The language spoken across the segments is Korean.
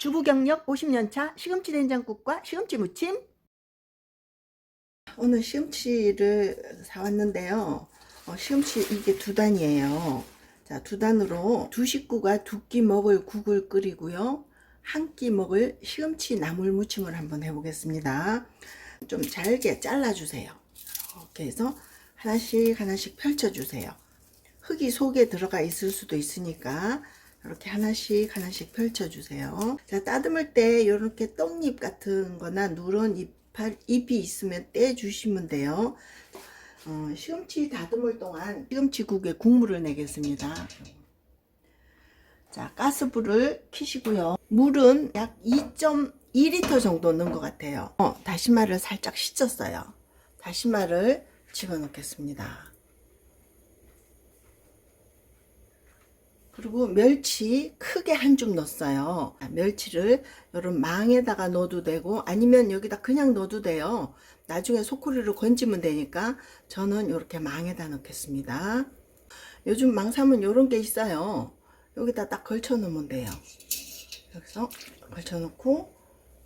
주부 경력 50년차 시금치 된장국과 시금치 무침. 오늘 시금치를 사왔는데요. 어, 시금치 이게 두 단이에요. 자, 두 단으로 두 식구가 두 끼 먹을 국을 끓이고요. 한 끼 먹을 시금치 나물 무침을 한번 해보겠습니다. 좀 잘게 잘라주세요. 이렇게 해서 하나씩 하나씩 펼쳐주세요. 흙이 속에 들어가 있을 수도 있으니까 이렇게 하나씩 하나씩 펼쳐주세요. 자, 따듬을 때 이렇게 떡잎 같은 거나 누런 잎, 잎이 있으면 떼주시면 돼요. 어, 시금치 다듬을 동안 시금치국에 국물을 내겠습니다. 자, 가스불을 켜시고요. 물은 약 2.2리터 정도 넣은 것 같아요. 어, 다시마를 살짝 씻었어요. 다시마를 집어넣겠습니다. 그리고 멸치 크게 한 줌 넣었어요. 멸치를 이런 망에다가 넣어도 되고 아니면 여기다 그냥 넣어도 돼요. 나중에 소쿠리를 건지면 되니까 저는 이렇게 망에다 넣겠습니다. 요즘 망 사면 이런 게 있어요. 여기다 딱 걸쳐 놓으면 돼요. 여기서 걸쳐 놓고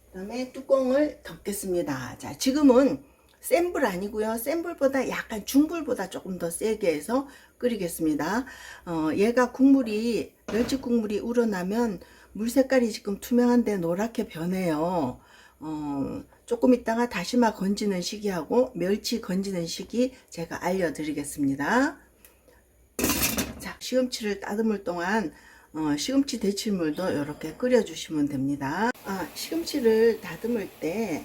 그 다음에 뚜껑을 덮겠습니다. 자, 지금은 센 불 아니고요. 센 불보다 약간 중불보다 조금 더 세게 해서 끓이겠습니다. 어, 얘가 국물이 멸치 국물이 우러나면 물 색깔이 지금 투명한데 노랗게 변해요. 어, 조금 있다가 다시마 건지는 시기하고 멸치 건지는 시기 제가 알려드리겠습니다. 자, 시금치를 따듬을 동안 어, 시금치 데칠물도 이렇게 끓여주시면 됩니다. 아, 시금치를 다듬을 때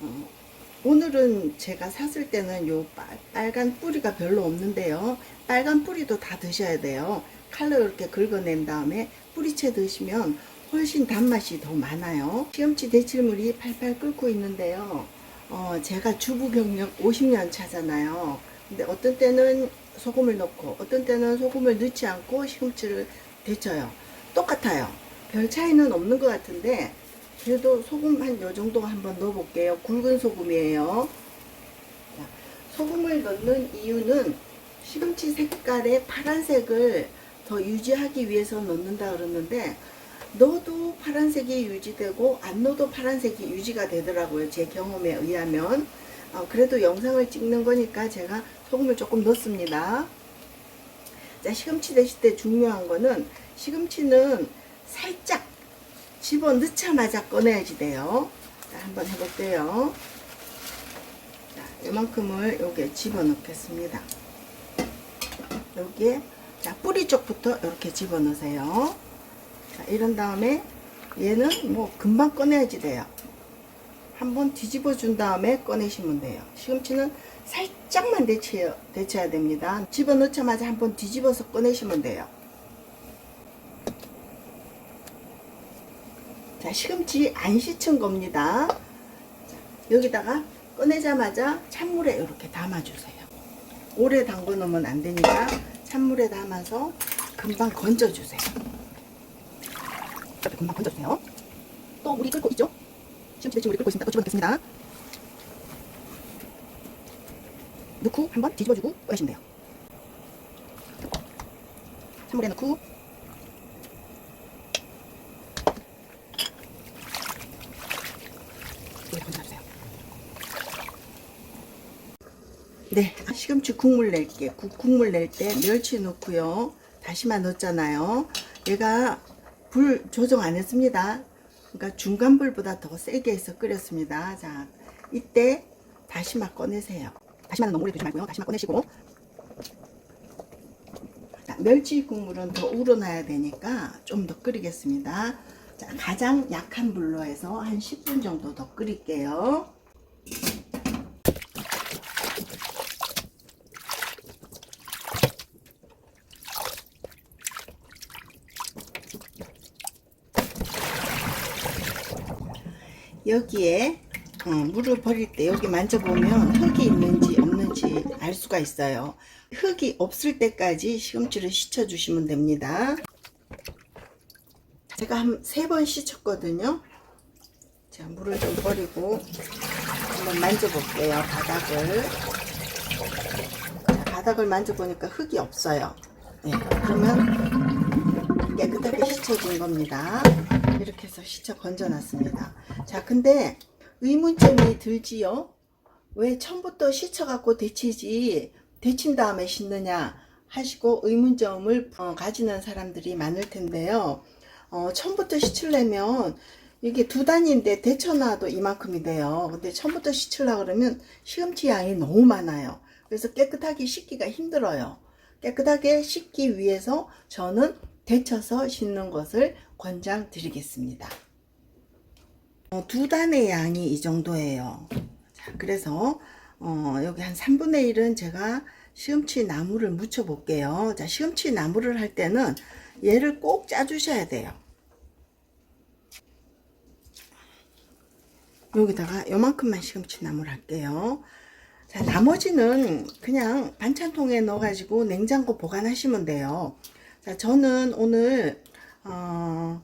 어, 오늘은 제가 샀을 때는 요 빨- 빨간 뿌리가 별로 없는데요. 빨간 뿌리도 다 드셔야 돼요. 칼로 이렇게 긁어낸 다음에 뿌리채 드시면 훨씬 단맛이 더 많아요. 시금치 데칠물이 팔팔 끓고 있는데요. 어, 제가 주부 경력 50년 차잖아요. 근데 어떤 때는 소금을 넣고 어떤 때는 소금을 넣지 않고 시금치를 데쳐요. 똑같아요. 별 차이는 없는 것 같은데 그래도 소금 한 요 정도 한번 넣어볼게요. 굵은 소금이에요. 자, 소금을 넣는 이유는 시금치 색깔의 파란색을 더 유지하기 위해서 넣는다 그러는데 넣어도 파란색이 유지되고 안 넣어도 파란색이 유지가 되더라고요. 제 경험에 의하면. 어, 그래도 영상을 찍는 거니까 제가 소금을 조금 넣습니다. 자, 시금치 데실 때 중요한 거는 시금치는 살짝 집어 넣자마자 꺼내야지 돼요. 자, 한번 해볼게요. 자, 이만큼을 여기에 집어 넣겠습니다. 여기에 자, 뿌리 쪽부터 이렇게 집어 넣으세요. 자, 이런 다음에 얘는 뭐 금방 꺼내야지 돼요. 한번 뒤집어 준 다음에 꺼내시면 돼요. 시금치는 살짝만 데쳐야, 데쳐야 됩니다. 집어 넣자마자 한번 뒤집어서 꺼내시면 돼요. 자, 시금치 안 씻은 겁니다. 자, 여기다가 꺼내자마자 찬물에 이렇게 담아주세요. 오래 담궈 놓으면 안 되니까 찬물에 담아서 금방 건져주세요. 금방 건져주세요. 또 물이 끓고 있죠? 시금치 대충 물이 끓고 있으니까 또 집어넣겠습니다. 넣고 한번 뒤집어주고 꺼내시면 돼요. 찬물에 넣고 이렇게 건져주세요. 네, 시금치 국물 낼게. 국, 국물 낼 때 멸치 넣고요. 다시마 넣었잖아요. 얘가 불 조정 안 했습니다. 그러니까 중간 불보다 더 세게 해서 끓였습니다. 자, 이때 다시마 꺼내세요. 다시마는 너무 오래 두지 말고요. 다시마 꺼내시고. 자, 멸치 국물은 더 우러나야 되니까 좀 더 끓이겠습니다. 자, 가장 약한 불로 해서 한 10분 정도 더 끓일게요. 여기에 어, 물을 버릴 때 여기 만져보면 흙이 있는지 없는지 알 수가 있어요. 흙이 없을 때까지 시금치를 씻어 주시면 됩니다. 제가 한 세 번 씻었거든요. 자, 물을 좀 버리고 한번 만져볼게요. 바닥을. 자, 바닥을 만져보니까 흙이 없어요. 네, 그러면 깨끗하게 씻어준 겁니다. 이렇게 해서 씻어 건져놨습니다. 자, 근데 의문점이 들지요? 왜 처음부터 씻어갖고 데치지, 데친 다음에 씻느냐 하시고 의문점을 어, 가지는 사람들이 많을 텐데요. 어, 처음부터 씻으려면 이게 두 단인데 데쳐놔도 이만큼이 돼요. 근데 처음부터 씻으려 그러면 시금치 양이 너무 많아요. 그래서 깨끗하게 씻기가 힘들어요. 깨끗하게 씻기 위해서 저는 데쳐서 씻는 것을 권장 드리겠습니다. 어, 두 단의 양이 이 정도예요. 자, 그래서 어, 여기 한 3분의 1은 제가 시금치 나물을 무쳐 볼게요. 자, 시금치 나물을 할 때는 얘를 꼭 짜주셔야 돼요. 여기다가 요만큼만 시금치 나물 할게요. 자, 나머지는 그냥 반찬통에 넣어가지고 냉장고 보관하시면 돼요. 자, 저는 오늘, 어,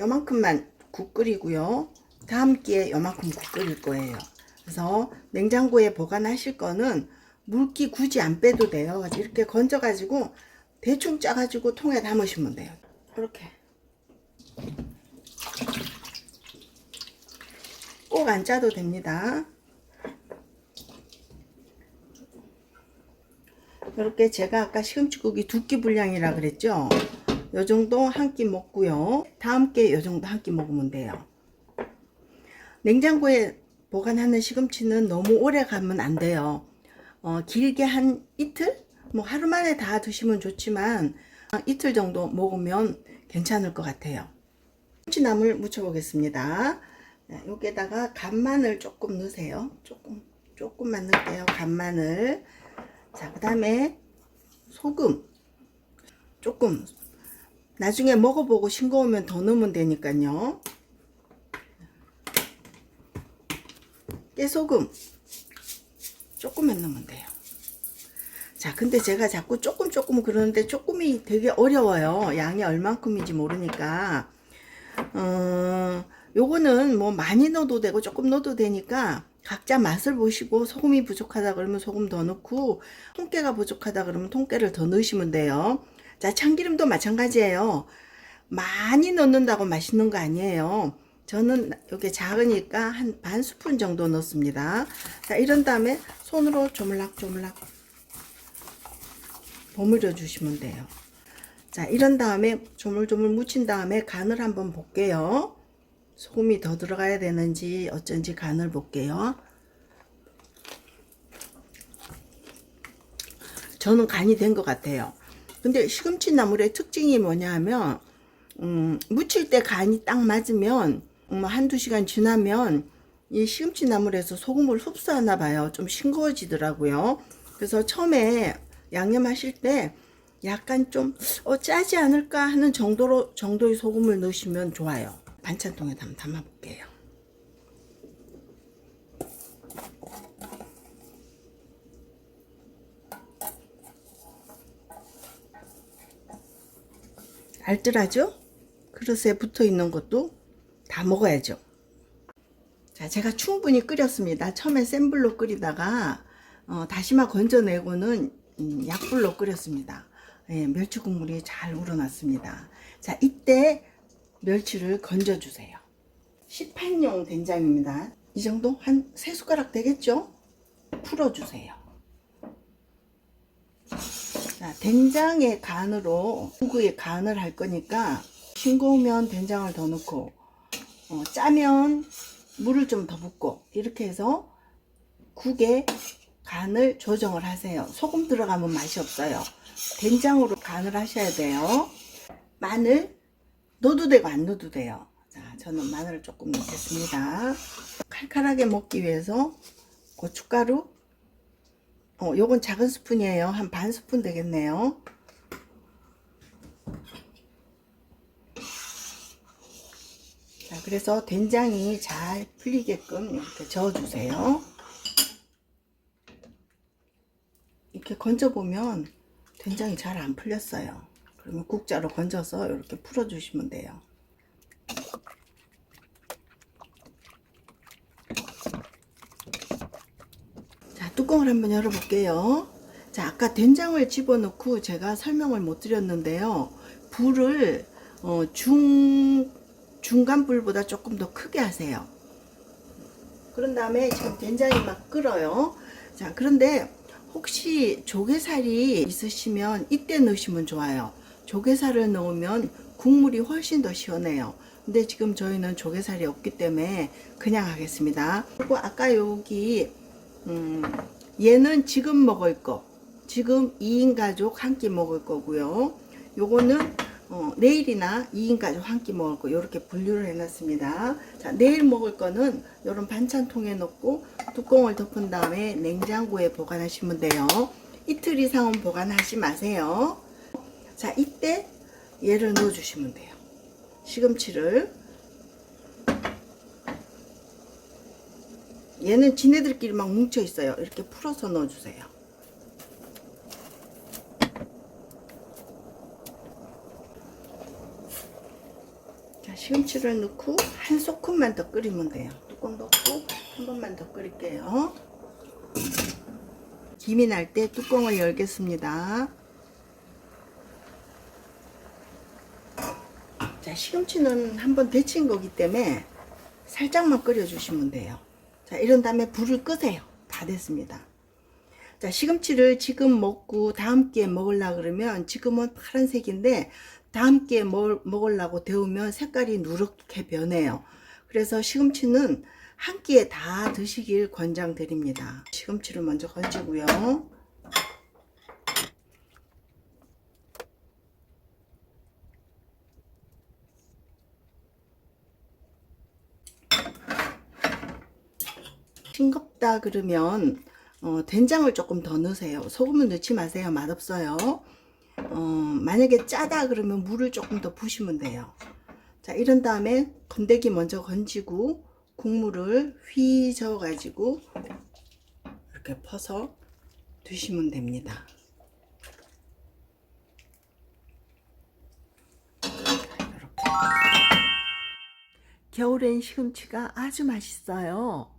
요만큼만 국 끓이고요. 다음 기회에 요만큼 국 끓일 거예요. 그래서 냉장고에 보관하실 거는 물기 굳이 안 빼도 돼요. 이렇게 건져가지고 대충 짜가지고 통에 담으시면 돼요. 이렇게. 꼭 안 짜도 됩니다. 이렇게 제가 아까 시금치국이 두끼 분량이라 그랬죠? 요 정도 한 끼 먹고요. 다음 게 요 정도 한 끼 먹으면 돼요. 냉장고에 보관하는 시금치는 너무 오래 가면 안 돼요. 어, 길게 한 이틀? 뭐 하루 만에 다 드시면 좋지만 어, 이틀 정도 먹으면 괜찮을 것 같아요. 김치나물 무쳐보겠습니다. 네, 여기에다가 간마늘 조금 넣으세요. 조금, 조금만 넣을게요. 간마늘. 자, 그 다음에 소금. 조금. 나중에 먹어보고 싱거우면 더 넣으면 되니까요. 깨소금. 조금만 넣으면 돼요. 자, 근데 제가 자꾸 조금 조금 그러는데 조금이 되게 어려워요. 양이 얼만큼인지 모르니까. 어, 요거는 뭐 많이 넣어도 되고 조금 넣어도 되니까 각자 맛을 보시고 소금이 부족하다 그러면 소금 더 넣고 통깨가 부족하다 그러면 통깨를 더 넣으시면 돼요. 자, 참기름도 마찬가지예요. 많이 넣는다고 맛있는 거 아니에요. 저는 여기 작으니까 한 반 스푼 정도 넣습니다. 자, 이런 다음에 손으로 조물락조물락 버무려 주시면 돼요. 자, 이런 다음에 조물조물 묻힌 다음에 간을 한번 볼게요. 소금이 더 들어가야 되는지 어쩐지 간을 볼게요. 저는 간이 된 것 같아요. 근데 시금치 나물의 특징이 뭐냐 하면, 음, 무칠 때 간이 딱 맞으면, 음, 한두 시간 지나면, 이 시금치 나물에서 소금을 흡수하나 봐요. 좀 싱거워지더라고요. 그래서 처음에 양념하실 때 약간 좀, 어, 짜지 않을까 하는 정도로, 정도의 소금을 넣으시면 좋아요. 반찬통에 한번 담아 볼게요. 알뜰하죠? 그릇에 붙어 있는 것도 다 먹어야죠. 자, 제가 충분히 끓였습니다. 처음에 센 불로 끓이다가 어, 다시마 건져내고는 음, 약불로 끓였습니다. 예, 멸치 국물이 잘 우러났습니다. 자, 이때 멸치를 건져주세요. 시판용 된장입니다. 이 정도 한 세 숟가락 되겠죠? 풀어주세요. 자, 된장의 간으로 국의 간을 할 거니까 싱거우면 된장을 더 넣고 어, 짜면 물을 좀 더 붓고 이렇게 해서 국에 간을 조정을 하세요. 소금 들어가면 맛이 없어요. 된장으로 간을 하셔야 돼요. 마늘 넣어도 되고 안 넣어도 돼요. 자, 저는 마늘을 조금 넣겠습니다. 칼칼하게 먹기 위해서 고춧가루 어, 요건 작은 스푼이에요. 한 반 스푼 되겠네요. 자, 그래서 된장이 잘 풀리게끔 이렇게 저어주세요. 이렇게 건져보면 된장이 잘 안 풀렸어요. 그러면 국자로 건져서 이렇게 풀어주시면 돼요. 자, 뚜껑을 한번 열어볼게요. 자, 아까 된장을 집어넣고 제가 설명을 못 드렸는데요. 불을 어, 중 중간 불보다 조금 더 크게 하세요. 그런 다음에 지금 된장이 막 끓어요. 자, 그런데 혹시 조개살이 있으시면 이때 넣으시면 좋아요. 조개살을 넣으면 국물이 훨씬 더 시원해요. 근데 지금 저희는 조개살이 없기 때문에 그냥 하겠습니다. 그리고 아까 여기 음, 얘는 지금 먹을 거. 지금 2인 가족 한 끼 먹을 거고요. 요거는 어, 내일이나 2인 가족 한 끼 먹을 거 이렇게 분류를 해놨습니다. 자, 내일 먹을 거는 이런 반찬통에 넣고 뚜껑을 덮은 다음에 냉장고에 보관하시면 돼요. 이틀 이상은 보관하지 마세요. 자, 이때 얘를 넣어주시면 돼요. 시금치를 얘는 지네들끼리 막 뭉쳐 있어요. 이렇게 풀어서 넣어주세요. 자, 시금치를 넣고 한 소큼만 더 끓이면 돼요. 뚜껑 덮고 한 번만 더 끓일게요. 김이 날 때 뚜껑을 열겠습니다. 자, 시금치는 한번 데친 거기 때문에 살짝만 끓여주시면 돼요. 자, 이런 다음에 불을 끄세요. 다 됐습니다. 자, 시금치를 지금 먹고 다음 끼에 먹으려 그러면 지금은 파란색인데 다음 끼에 먹, 먹으려고 데우면 색깔이 누렇게 변해요. 그래서 시금치는 한 끼에 다 드시길 권장드립니다. 시금치를 먼저 건지고요. 싱겁다 그러면 어, 된장을 조금 더 넣으세요. 소금은 넣지 마세요. 맛없어요. 어, 만약에 짜다 그러면 물을 조금 더 부시면 돼요. 자, 이런 다음에 건더기 먼저 건지고 국물을 휘저 가지고 이렇게 퍼서 드시면 됩니다. 겨울엔 시금치가 아주 맛있어요.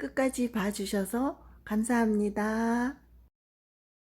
끝까지 봐주셔서 감사합니다.